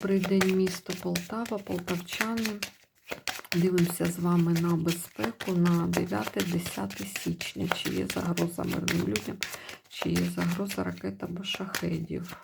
Добрий день, місто Полтава, полтавчани. Дивимося з вами на безпеку на 9-10 січня. Чи є загроза мирним людям, чи є загроза ракет або шахедів.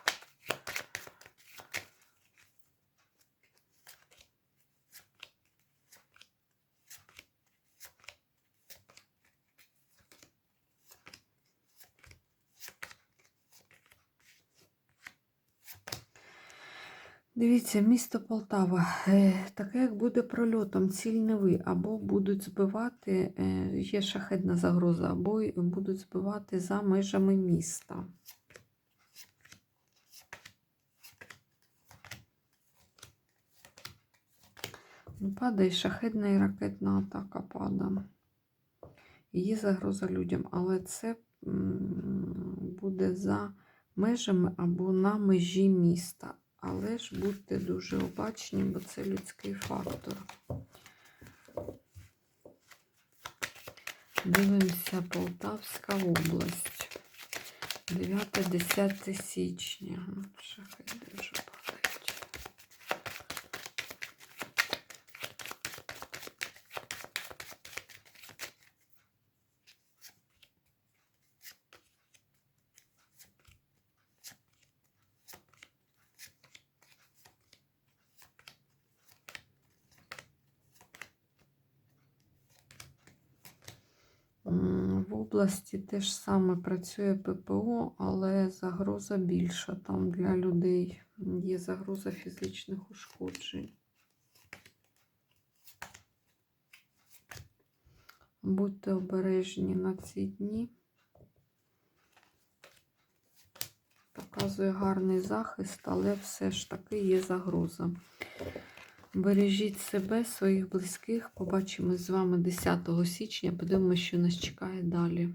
Дивіться, місто Полтава. Е, Таке, як буде прольотом, ціль не ви, або будуть збивати, е, є шахедна загроза, або будуть збивати за межами міста. Ну, Падає шахедна і ракетна атака падає. Є загроза людям, але це буде за межами або на межі міста. Але ж будьте дуже обачні, бо це людський фактор. Дивимося Полтавська область. 9-10 січня. Шахеди В області теж саме працює ППО, але загроза більша там для людей. Є загроза фізичних ушкоджень. Будьте обережні на ці дні. Показує гарний захист, але все ж таки є загроза. Бережіть себе, своїх близьких. Побачимось з вами 10 січня. Подивимося, що нас чекає далі.